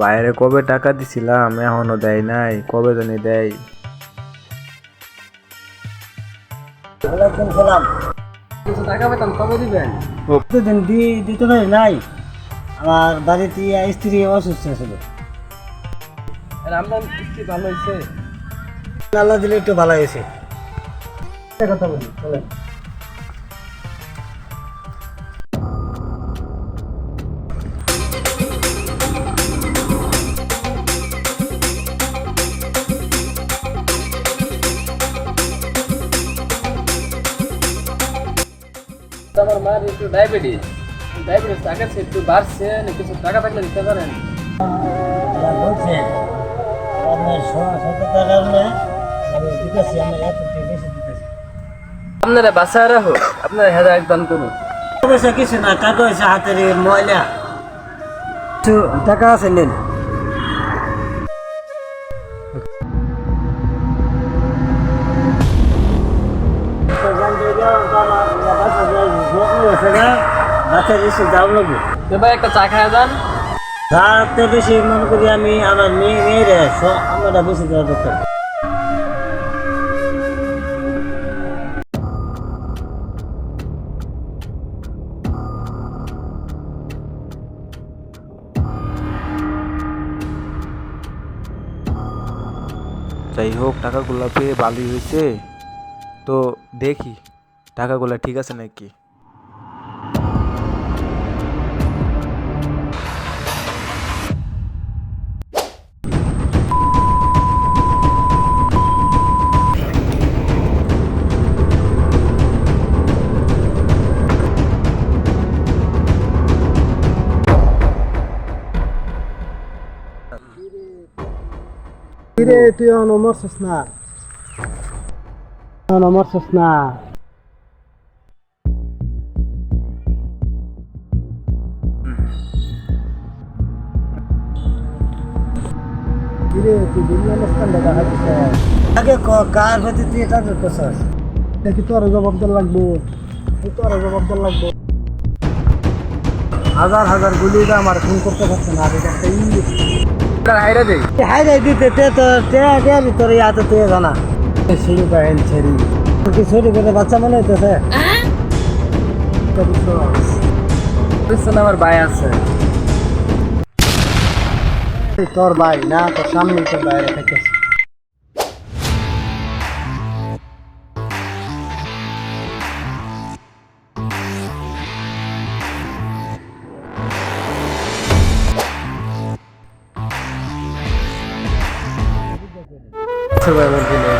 বাইরে কবে টাকা দিছিলাম এখনও দেয় নাই কবে জানি দেয়। ওয়ালাইকুম সালাম কিছু টাকা পেতাম কবে দিবেন? প্রতিদিন দিতে পারি নাই। আমার বাড়িতে স্ত্রী অসুস্থ ছিল আর স্ত্রী ভালো হয়েছে? আল্লাহ দিলে একটু ভালো হয়েছে। কথা বলি আমার মার একটু ডায়াবেটিস ডায়াবেটিস টাকা একটু বাড়ছে কিছু টাকা থাকলে দিতে পারেন? বলছে আপনার সততার কারণে আমি দিতেছি আমার এত বেশি দিতেছি। আপনারা বাসায় রাখো আপনারা হেদায়ত দান করুন। কিছু না টাকা হয়েছে হাতের ময়লা। টাকা আছে নেন। বাচ্চা বেশি দাম লাগবে তো ভাই একটা চা খাওয়া যান। তার বেশি মনে করি আমি আমার মেয়ে মেয়েরে আমরা বেশি দেওয়া দরকার। যাই হোক টাকাগুলো পেয়ে ভালোই হয়েছে তো দেখি টাকাগুলো ঠিক আছে নাকি? কিরে তুই অন মরছস না অন মরছস না কিরে তুই দুনিয়া অনুষ্ঠান দেখা হচ্ছে আগে ক কার প্রতি তুই এটা করছস দেখি তোর জবাব দেওয়া লাগবো তোর জবাব দেওয়া লাগবো হাজার হাজার গুলি আমার ফোন করতে পারছে না আগে একটা ই হাইরা দেই। হাই রে দিতে তে তো তে আমি তোর ইয়াতে তুই জানা। শুরু করেন ছেড়ি কি শুরু করে বাচ্চা মনে হইতেছে? আমার ভাই আছে। তোর ভাই না তোর সামনে তোর বাইরে থেকেছে সবাই আমার দিলে